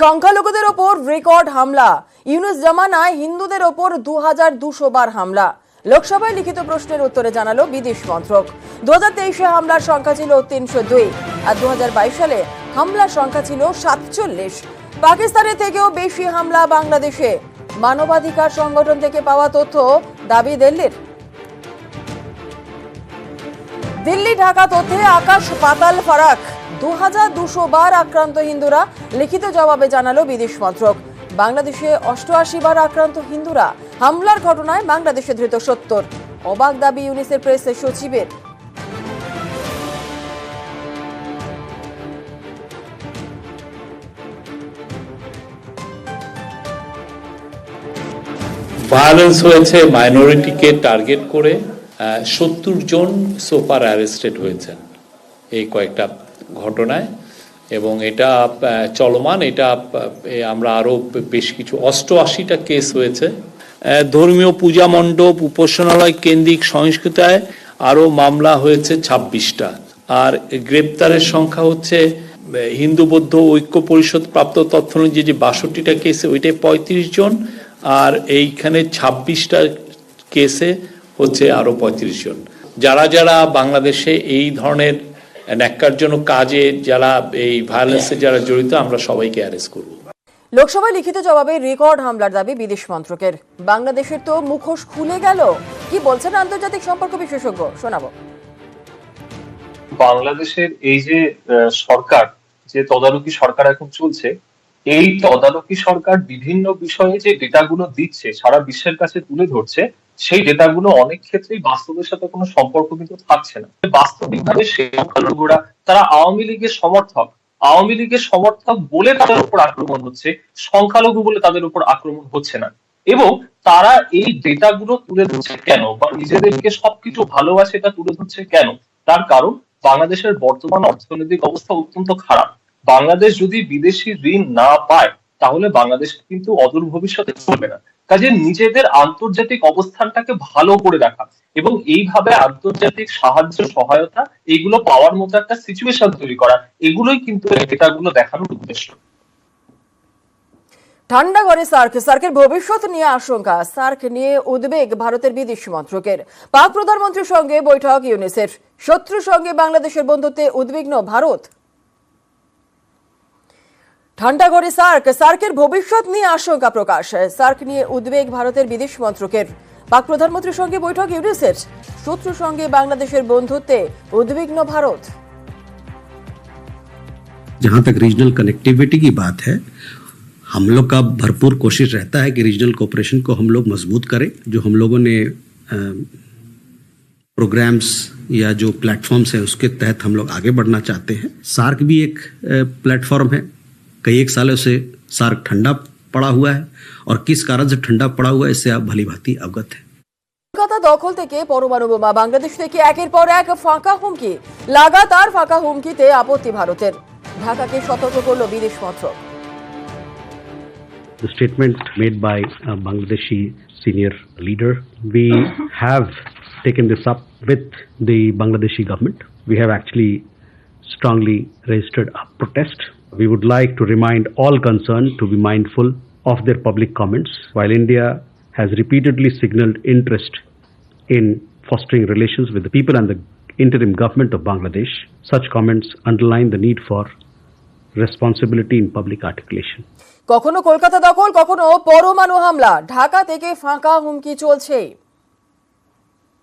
সংখ্যালঘুদের ওপর রেকর্ড হামলা। ইউনুস জামানায় হিন্দুদের ওপর দু হাজার দুশো বার হামলা। লোকসভায় লিখিত প্রশ্নের উত্তরে জানালো বিদেশ মন্ত্রক। দু হাজার তেইশে হামলার সংখ্যা ছিল তিনশো দুই, আর দু হাজার বাইশ সালে হামলার সংখ্যা ছিল সাতচল্লিশ। পাকিস্তানের থেকেও বেশি হামলা বাংলাদেশে। মানবাধিকার সংগঠন থেকে পাওয়া তথ্য দাবি দিল্লির। দিল্লি, ঢাকা তথ্যে আকাশ পাতাল ফারাক। দু বার আক্রান্ত হিন্দুরা লিখিত জবাবে জানালো বিদেশ মন্ত্রক। বাংলাদেশে অষ্টআশি বার আক্রান্ত হিন্দুরা। হামলার ঘটনায় বাংলাদেশে ধৃত সত্তর। অবাক দাবি ইউনিসের প্রেস সচিবের। ভায়োলেন্স হয়েছে মাইনরিটিকে টার্গেট করে সত্তর জন সোফার অ্যারেস্টেড হয়েছেন। এই কয়েকটা ঘটনায় এবং এটা চলমান, এটা আমরা আরও বেশ কিছু অষ্টআশিটা কেস হয়েছে। ধর্মীয় পূজা মণ্ডপ, উপাসনালয় কেন্দ্রিক সহিংসতায় আরও মামলা হয়েছে ছাব্বিশটা। আর গ্রেপ্তারের সংখ্যা হচ্ছে হিন্দু, বৌদ্ধ ঐক্য পরিষদ প্রাপ্ত তথ্য অনুযায়ী যে বাষট্টিটা কেসে ওইটাই পঁয়ত্রিশ জন, আর এইখানে ছাব্বিশটা কেসে হচ্ছে আরও পঁয়ত্রিশ জন। যারা যারা বাংলাদেশে এই ধরনের ন্যাক্কারজনক কাজে যারা এই ভায়োলেন্সে যারা জড়িত আমরা সবাইকে অ্যারেস্ট করব। লোকসভায় লিখিত জবাবে রেকর্ড হামলার দাবি বিদেশ মন্ত্রকের। বাংলাদেশের তো মুখোশ খুলে গেল। কি বলছেন আন্তর্জাতিক সম্পর্ক বিশেষজ্ঞ? শোনাবো। বাংলাদেশের এই যে আহ, সরকার যে তদারকি সরকার এখন চলছে এই তদারকি সরকার বিভিন্ন বিষয়ে যে ডেটাগুলো দিচ্ছে সারা বিশ্বের কাছে তুলে ধরছে সেই ডেটাগুলো অনেক ক্ষেত্রেই বাস্তবের সাথে কোনো সম্পর্ক কিন্তু থাকছে না। বাস্তবিকভাবে সংখ্যালঘুরা, তারা আওয়ামী লীগের সমর্থক। আওয়ামী লীগের সমর্থক বলে তাদের উপর আক্রমণ হচ্ছে, সংখ্যালঘু বলে তাদের উপর আক্রমণ হচ্ছে না। এবং তারা এই ডেটাগুলো তুলে ধরছে কেন? বা নিজেদেরকে সবকিছু ভালোবাসে এটা তুলে ধরছে কেন? তার কারণ, বাংলাদেশের বর্তমান অর্থনৈতিক অবস্থা অত্যন্ত খারাপ। বাংলাদেশ যদি বিদেশি ঋণ না পায় তাহলে বাংলাদেশ কিন্তু অদূর ভবিষ্যতে চলবে না। কাজে নিজেদের আন্তর্জাতিক অবস্থানটাকে ভালো করে রাখা এবং এইভাবে আন্তর্জাতিক সাহায্য, সহায়তা, এগুলো পাওয়ার মতো একটা সিচুয়েশন তৈরি করা, এগুলোই কিন্তু ডেটাগুলো দেখানোর উদ্দেশ্য। ঠান্ডা ঘরে সার্ক, সার্কের ভবিষ্যৎ নিয়ে আশঙ্কা, সার্ক নিয়ে উদ্বেগ ভারতের বিদেশ মন্ত্রকের। পাক প্রধানমন্ত্রীর সঙ্গে বৈঠক, ইউনিসেফ। শত্রুর সঙ্গে বাংলাদেশের বন্ধুত্বে উদ্বিগ্ন ভারত। ঠান্ডা ঘরে সার্ক সার্কের ভবিষ্যৎ নিয়ে আশঙ্কা প্রকাশ সার্ক নিয়ে উদ্বেগ ভারতের বিদেশ মন্ত্রকের পাক প্রধানমন্ত্রীর সঙ্গে বৈঠক ইউনিসেফ শত্রুর সঙ্গে বাংলাদেশের বন্ধুত্বে উদ্বিগ্ন ভারত जहाँ तक रीजनल कनेक्टिविटी की बात है हम लोग का भरपूर कोशिश रहता है कि रीजनल कोऑपरेशन को हम लोग मजबूत करें जो हम लोगों ने प्रोग्राम्स या जो प्लेटफॉर्म्स हैं उसके तहत हम लोग आगे बढ़ना चाहते हैं सार्क भी एक प्लेटफॉर्म है कई एक सालों से सार्क ठंडा पड़ा हुआ है और किस कारण से ठंडा पड़ा हुआ है इससे आप भली भांति अवगत हैं কলকাতা দখল থেকে পরমাণু বোমা বাংলাদেশ থেকে একের পর এক ফাঁকা হুমকি লাগাতার ফাঁকা হুমকিতে আপত্তি ভারতের ঢাকাকে সতর্ক করল বিদেশ মন্ত্রক the statement made by uh, Bangladeshi senior leader. We have taken this up with the Bangladeshi government. We have actually strongly registered a protest. We would like to remind all concerned to be mindful of their public comments. While India has repeatedly signaled interest in fostering relations with the people and the interim government of Bangladesh, such comments underline the need for responsibility in public articulation. কখনো কলকাতা দখল কখনো পরমাণু হামলা ঢাকা থেকে ফাঁকা হুমকি চলছে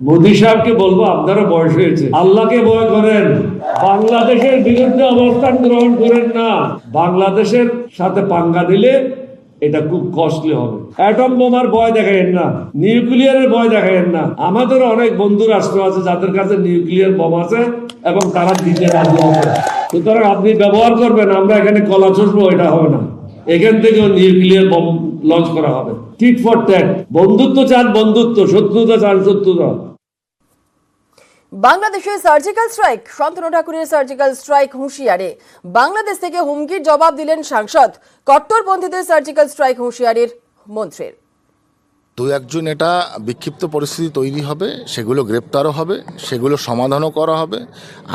মোদী সাহেবকে বলব, আপনারও বয়স হয়েছে। আল্লাহকে ভয় করেন। বাংলাদেশের বিরুদ্ধে অবস্থান গ্রহণ করেন না। বাংলাদেশের সাথে পাঙ্গা দিলে এটা খুব কস্টলি হবে। অ্যাটম বোমার ভয় দেখাইন না, নিউক্লিয়ারের ভয় দেখাইন না। আমাদের অনেক বন্ধু রাষ্ট্র আছে যাদের কাছে নিউক্লিয়ার বোম আছে এবং তারা দিতে রাজি আছে। সুতরাং আপনি ব্যবহার করবেন, আমরা এখানে কলা চষবো, এটা হবে না। এখান থেকেও নিউক্লিয়ার বোম লঞ্চ করা হবে। টিট ফর ট্যাট বন্ধুত্ব চান বন্ধুত্ব, শত্রুতা চান শত্রুতা। বাংলাদেশে সার্জিক্যাল স্ট্রাইক শান্তনু ঠাকুরের সার্জিক্যাল স্ট্রাইক হুঁশিয়ারে। বাংলাদেশ থেকে হুমকির জবাব দিলেন সাংসদ, কট্টরপন্থীদের সার্জিক্যাল স্ট্রাইক হুঁশিয়ারির মন্ত্রীর। দু একজন এটা বিক্ষিপ্ত পরিস্থিতি তৈরি হবে, সেগুলো গ্রেপ্তারও হবে, সেগুলো সমাধানও করা হবে।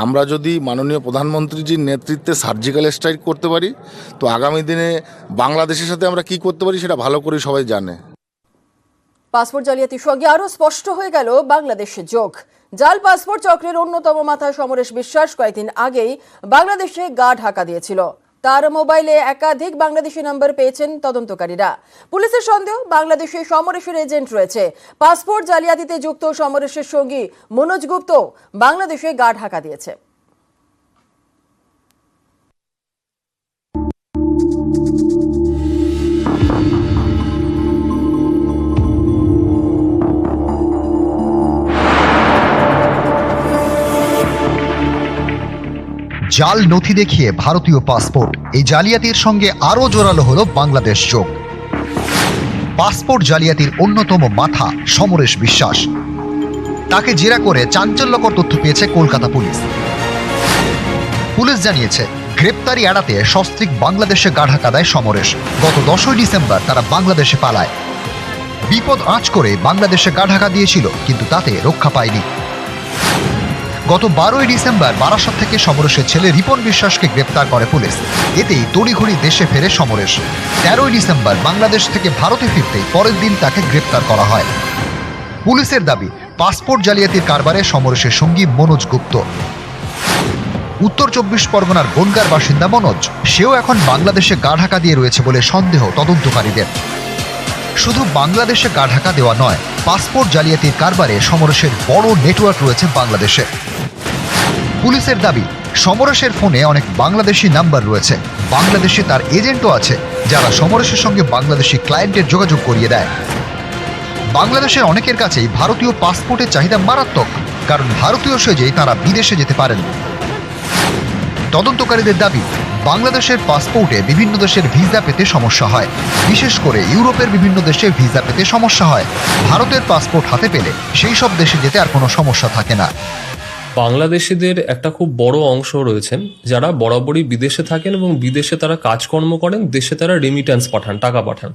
আমরা যদি মাননীয় প্রধানমন্ত্রীজির নেতৃত্বে সার্জিক্যাল স্ট্রাইক করতে পারি, তো আগামী দিনে বাংলাদেশের সাথে আমরা কি করতে পারি সেটা ভালো করে সবাই জানে। পাসপোর্ট জালিয়াতির সঙ্গে আরও স্পষ্ট হয়ে গেল বাংলাদেশে যোগ। জাল পাসপোর্ট চক্রের অন্যতম মাথা সমরেশ বিশ্বাস কয়েকদিন আগেই বাংলাদেশে গা ঢাকা দিয়েছিল। তার মোবাইলে একাধিক বাংলাদেশি নাম্বার পেয়েছেন তদন্তকারীরা। পুলিশের সন্দেহ, বাংলাদেশে সমরেশের এজেন্ট রয়েছে। পাসপোর্ট জালিয়াতিতে যুক্ত সমরেশের সঙ্গী মনোজ গুপ্ত বাংলাদেশে গা ঢাকা দিয়েছে। জাল নথি দেখিয়ে ভারতীয় পাসপোর্ট। এই জালিয়াতির সঙ্গে আরও জোরালো হলো বাংলাদেশ যোগ। পাসপোর্ট জালিয়াতির অন্যতম মাথা সমরেশ বিশ্বাস। তাকে জেরা করে চাঞ্চল্যকর তথ্য পেয়েছে কলকাতা পুলিশ। পুলিশ জানিয়েছে, গ্রেপ্তারি এড়াতে সস্ত্রিক বাংলাদেশে গাঢ়াকা দেয় সমরেশ। গত দশই ডিসেম্বর তারা বাংলাদেশে পালায়। বিপদ আঁচ করে বাংলাদেশে গাঢ়াকা দিয়েছিল কিন্তু তাতে রক্ষা পায়নি। গত বারোই ডিসেম্বর বারাসাত থেকে সমরেশের ছেলে রিপন বিশ্বাসকে গ্রেপ্তার করে পুলিশ। এতেই তড়িঘড়ি দেশে ফেরে সমরেশ। তেরোই ডিসেম্বর বাংলাদেশ থেকে ভারতে ফিরতেই পরের দিন তাকে গ্রেপ্তার করা হয়। পুলিশের দাবি, পাসপোর্ট জালিয়াতির কারবারে সমরেশের সঙ্গী মনোজ গুপ্ত। উত্তর চব্বিশ পরগনার বনগার বাসিন্দা মনোজ, সেও এখন বাংলাদেশে গা ঢাকা দিয়ে রয়েছে বলে সন্দেহ তদন্তকারীদের। শুধু বাংলাদেশে গা ঢাকা দেওয়া নয়, পাসপোর্ট জালিয়াতির কারবারে সমরেশের বড় নেটওয়ার্ক রয়েছে বাংলাদেশে। পুলিশের দাবি, সমরেশের ফোনে অনেক বাংলাদেশি নাম্বার রয়েছে। বাংলাদেশে তার এজেন্টও আছে, যারা সমরেশের সঙ্গে বাংলাদেশি ক্লায়েন্টের যোগাযোগ করিয়ে দেয়। বাংলাদেশের অনেকের কাছেই ভারতীয় পাসপোর্টের চাহিদা মারাত্মক, কারণ ভারতীয় সেজেই তারা বিদেশে যেতে পারেন। তদন্তকারীদের দাবি, বাংলাদেশের পাসপোর্টে বিভিন্ন দেশের ভিসা পেতে সমস্যা হয়। বিশেষ করে ইউরোপের বিভিন্ন দেশে ভিসা পেতে সমস্যা হয়। ভারতের পাসপোর্ট হাতে পেলে সেই সব দেশে যেতে আর কোনো সমস্যা থাকে না। বাংলাদেশিদের একটা খুব বড় অংশ রয়েছেন, যারা বরাবরই বিদেশে থাকেন এবং বিদেশে তারা কাজকর্ম করেন, দেশে তারা রেমিট্যান্স পাঠান, টাকা পাঠান।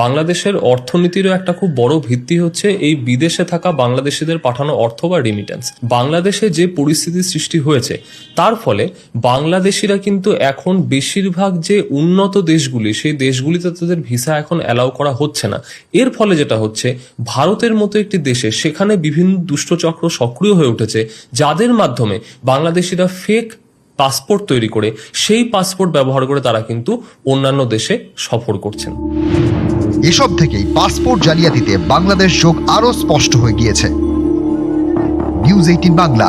বাংলাদেশের অর্থনীতিরও একটা খুব বড় ভিত্তি হচ্ছে এই বিদেশে থাকা বাংলাদেশিদের পাঠানো অর্থ বা রেমিট্যান্স বাংলাদেশে যে পরিস্থিতি সৃষ্টি হয়েছে, তার ফলে বাংলাদেশিরা কিন্তু এখন বেশিরভাগ যে উন্নত দেশগুলি, সেই দেশগুলিতে তাদের ভিসা এখন অ্যালাউ করা হচ্ছে না। এর ফলে যেটা হচ্ছে, ভারতের মতো একটি দেশে, সেখানে বিভিন্ন দুষ্টচক্র সক্রিয় হয়ে উঠেছে যাদের মাধ্যমে বাংলাদেশিরা ফেক পাসপোর্ট তৈরি করে সেই পাসপোর্ট ব্যবহার করে তারা কিন্তু অন্যান্য দেশে সফর করছেন। এসব থেকেই পাসপোর্ট জালিয়াতিতে বাংলাদেশ যোগ আরও স্পষ্ট হয়ে গিয়েছে। News eighteen Bangla